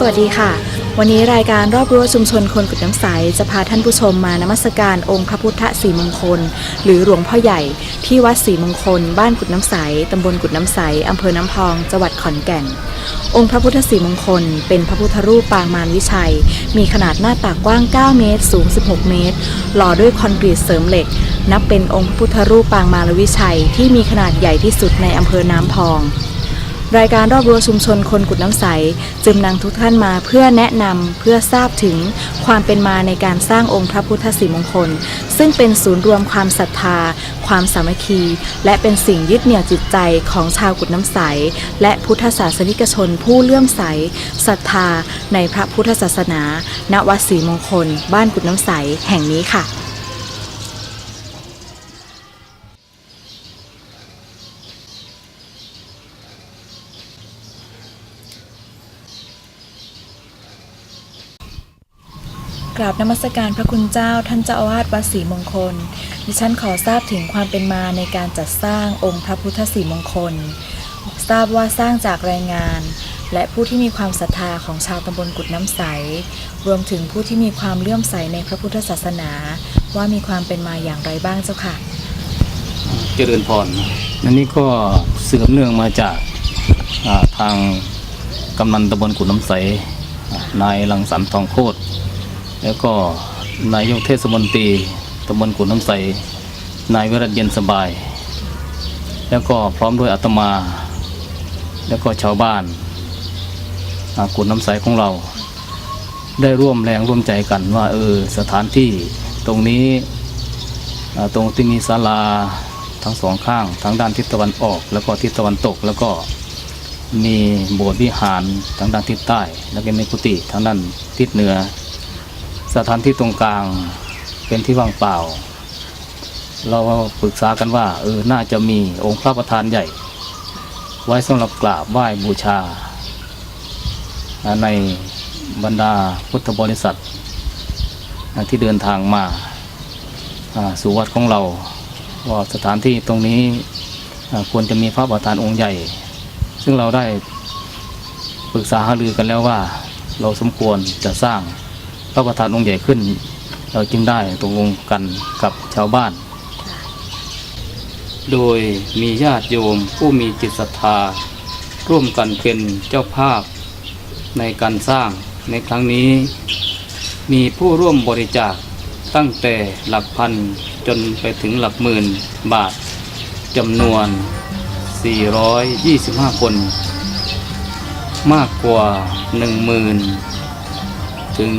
สวัสดีค่ะ วันนี้รายการรอบรั้วชุมชนคนกุดน้ำใส จะพาท่านผู้ชมมานมัสการองค์พระพุทธสีมงคล หรือหลวงพ่อใหญ่ที่วัดสีมงคล บ้านกุดน้ำใสตำบลกุดน้ำใสอำเภอน้ำพองจังหวัดขอนแก่น องค์พระพุทธสีมงคล เป็นพระพุทธรูปปางมารวิชัย มีขนาดหน้าตักกว้าง 9 เมตร สูง 16 เมตร หล่อด้วยคอนกรีตเสริมเหล็ก นับเป็นองค์พระพุทธรูปปางมารวิชัย ที่มีขนาดใหญ่ที่สุดในอำเภอน้ำพอง รายการรอบรั้วชุมชนคนกุดน้ำใสจึงนำทุกท่านมาเพื่อแนะนำเพื่อทราบถึงความเป็นมาในการสร้างองค์พระพุทธสีมงคล ซึ่งเป็นศูนย์รวมความศรัทธา ความสามัคคี และเป็นสิ่งยึดเหนี่ยวจิตใจของชาวกุดน้ำใส และพุทธศาสนิกชนผู้เลื่อมใสศรัทธาในพระพุทธศาสนา ณวัดศรีมงคล บ้านกุดน้ำใสแห่งนี้ค่ะ กราบนมัสการพระคุณเจ้าท่านเจ้าอาวาสวัดศรีมงคล ดิฉันขอทราบถึงความเป็นมาในการจัดสร้างองค์พระพุทธศรีมงคล ทราบว่าสร้างจากแรงงาน และผู้ที่มีความศรัทธาของชาวตำบลกุดน้ำใส รวมถึงผู้ที่มีความเลื่อมใสในพระพุทธศาสนา ว่ามีความเป็นมาอย่างไรบ้างเจ้าค่ะ เจริญพรอันนี้ก็เสื่อมเนื่องมาจากอ่าทางกำนันตำบลกุดน้ำใสอ่านายลังสรรค์ทองโคตร แล้วก็นายกเทศมนตรีตำบลกุดน้ำใส นายวิรัตเย็นสบาย แล้วก็พร้อมด้วยอาตมา แล้วก็ชาวบ้านอากุดน้ำใสของเรา ได้ร่วมแรงร่วมใจกันว่าเออสถานที่ตรงนี้ตรงที่มีศาลาทั้งสองข้างทั้งด้านทิศตะวันออก แล้วก็ทิศตะวันตกแล้วก็มีโบสถ์วิหารทางด้านทิศใต้ แล้วก็มีกุฏิทางด้านทิศเหนือ สถานที่ตรงกลางเป็นที่ว่างเปล่า เราปรึกษากันว่า เออน่าจะมีองค์พระประธานใหญ่ ไว้สำหรับกราบไหว้บูชา ในบรรดาพุทธบริษัท ที่เดินทางมาสู่วัดของเราว่าสถานที่ตรงนี้ควรจะมีพระประธานองค์ใหญ่ ซึ่งเราได้ปรึกษาหารือกันแล้วว่าเราสมควรจะสร้าง พระประธานองค์ใหญ่ขึ้น เราจึงได้ตกลงกันกับชาวบ้าน โดยมีญาติโยมผู้มีจิตศรัทธา ร่วมกันเป็นเจ้าภาพในการสร้างในครั้งนี้ มีผู้ร่วมบริจาคตั้งแต่หลักพันจนไปถึงหลักหมื่นบาทจำนวน 425 คน มากกว่า 10,000 ถึง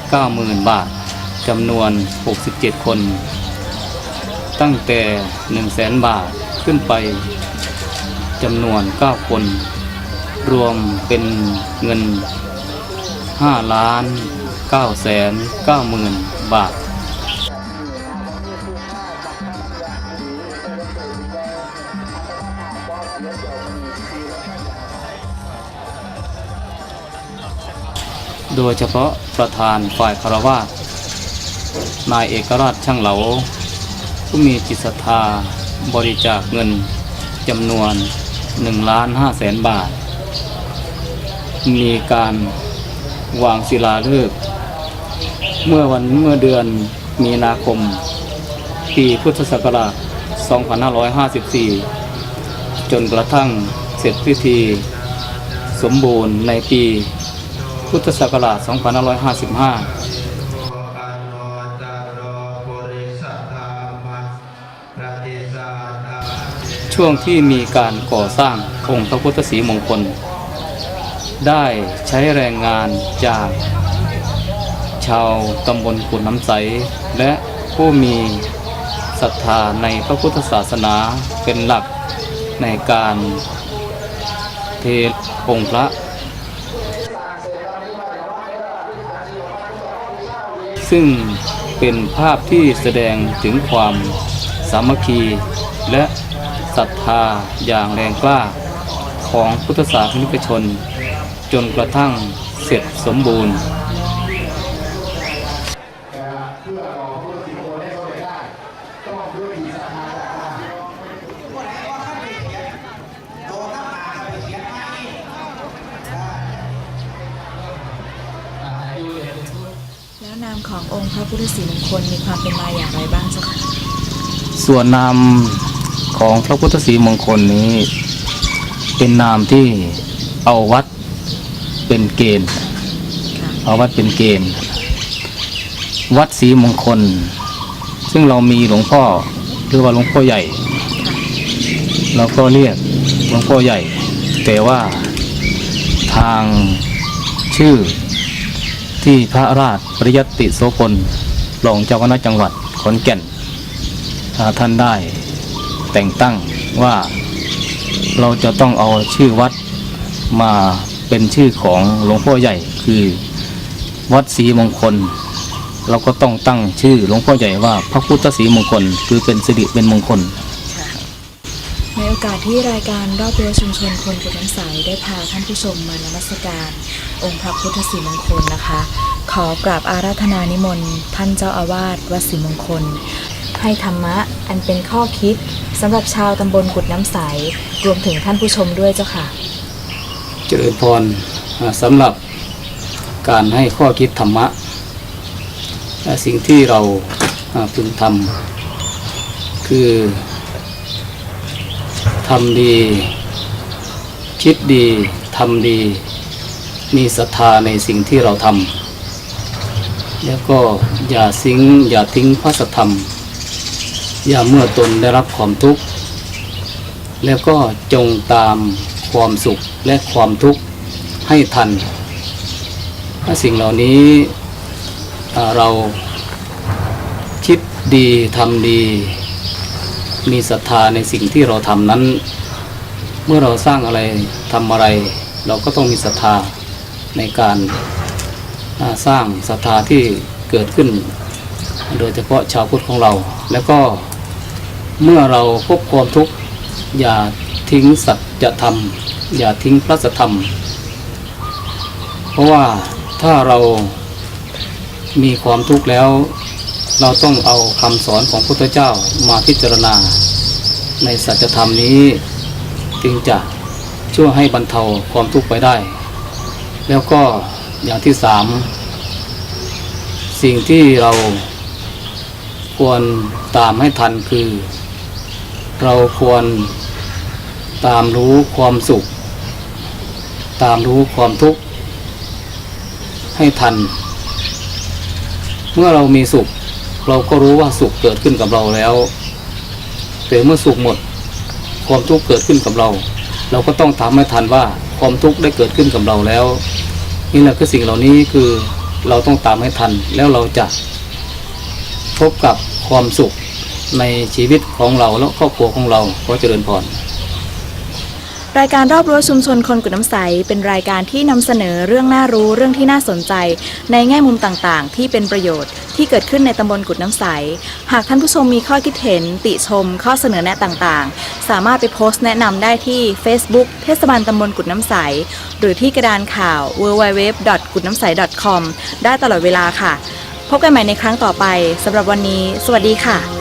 90,000 บาทจำนวน 67 คน ตั้งแต่ 100,000 บาทขึ้นไปจำนวน 9 คน รวมเป็นเงิน 5 ล้าน9 9 0 0 0 0 บาท โดยเฉพาะประธานฝ่ายคารวาสนายเอกราชช่างเหลา ผู้มีจิตศรัทธาบริจาคเงินจำนวน1ล้าน5แสนบาท มีการวางศิลาฤกษ์เมื่อวันเมื่อเดือนมีนาคม ปีพุทธศักราช 2554 จนกระทั่งเสร็จพิธี สมบูรณ์ในปี พุทธศักราช 2555ช่วงที่มีการก่อสร้างองค์พระพุทธศรีมงคล ได้ใช้แรงงานจากชาวตำบลกุดน้ำใส และผู้มีศรัทธาในพระพุทธศาสนาเป็นหลักในการเทองค์พระ ซึ่งเป็นภาพที่แสดงถึงความสามัคคีและศรัทธาอย่างแรงกล้าของพุทธศาสนิกชน จนกระทั่งเสร็จสมบูรณ์ามขององค์พระพุทธศรีมงคลมีความเป็นมาอย่างไรบ้างเจ้าค่ะส่วนนามของพระพุทธศรีมงคลนี้ เป็นนามที่เอาวัดเป็นเกณฑ์ค่ะเอาวัดเป็นเกณฑ์ วัดศรีมงคล ซึ่งเรามีหลวงพ่อหรือว่าหลวงพ่อใหญ่ เราก็เรียกหลวงพ่อใหญ่ แต่ว่าทางชื่อ ที่พระราชปริยติโสพลรองเจ้าคณะจังหวัดขอนแก่นท่านได้แต่งตั้งว่าเราจะต้องเอาชื่อวัดมาเป็นชื่อของหลวงพ่อใหญ่คือวัดศรีมงคล เราก็ต้องตั้งชื่อหลวงพ่อใหญ่ว่าพระพุทธศรีมงคล คือเป็นสิริเป็นมงคล โอกาสที่รายการรอบรั้วชุมชนคนกุดน้ำใสได้พาท่านผู้ชมมานมัสการ องค์พระพุทธศรีมงคลนะคะ ขอกราบอาราธนานิมนต์ท่านเจ้าอาวาสวัดศรีมงคล ให้ธรรมะอันเป็นข้อคิดสำหรับชาวตำบลกุดน้ำใส รวมถึงท่านผู้ชมด้วยเจ้าค่ะ เจริญพรอ่าสำหรับการให้ข้อคิดธรรมะและสิ่งที่เราอ่าพึงทำคือ ทำดี คิดดีทำดี มีศรัทธาในสิ่งที่เราทำแล้วก็อย่าสิงอย่าทิ้งพระสธรรม อย่าเมื่อตนได้รับความทุกข์ แล้วก็จงตามความสุขและความทุกข์ให้ทันถ้าสิ่งเหล่านี้เราคิดดีทำดี มีศรัทธาในสิ่งที่เราทำนั้น เมื่อเราสร้างอะไรทำอะไร เราก็ต้องมีศรัทธาในการสร้างศรัทธาที่เกิดขึ้น โดยเฉพาะชาวพุทธของเรา แล้วก็เมื่อเราพบความทุกข์อย่าทิ้งสัจธรรม อย่าทิ้งพระธรรม เพราะว่าถ้าเรามีความทุกข์แล้ว เราต้องเอาคำสอนของพระพุทธเจ้ามาพิจารณา ในสัจธรรมนี้จึงจะช่วยให้บรรเทาความทุกข์ไปได้ แล้วก็อย่างที่สามสิ่งที่เราควรตามให้ทันคือ เราควรตามรู้ความสุข ตามรู้ความทุกข์ให้ทัน เมื่อเรามีสุข เราก็รู้ว่าสุขเกิดขึ้นกับเราแล้วแต่เมื่อสุขหมด ความทุกข์เกิดขึ้นกับเรา เราก็ต้องทำให้ทันว่าความทุกข์ได้เกิดขึ้นกับเราแล้ว นี่แหละคือสิ่งเหล่านี้คือเราต้องตามให้ทันแล้วเราจะพบกับความสุขในชีวิตของเราและครอบครัวของเราขอเจริญพร รายการรอบรั้วชุมชนคนกุดน้ำใส เป็นรายการที่นำเสนอเรื่องน่ารู้เรื่องที่น่าสนใจ ในแง่มุมต่างๆ ที่เป็นประโยชน์ที่เกิดขึ้นในตำบลกุดน้ำใส หากท่านผู้ชมมีข้อคิดเห็น ติชม ข้อเสนอแนะต่างๆ สามารถไปโพสต์แนะนำได้ที่ Facebook เทศบาลตำบลกุดน้ำใส หรือที่กระดานข่าว www. กุดน้ำใส .com ได้ตลอดเวลาค่ะ พบกันใหม่ในครั้งต่อไปสำหรับวันนี้ สวัสดีค่ะ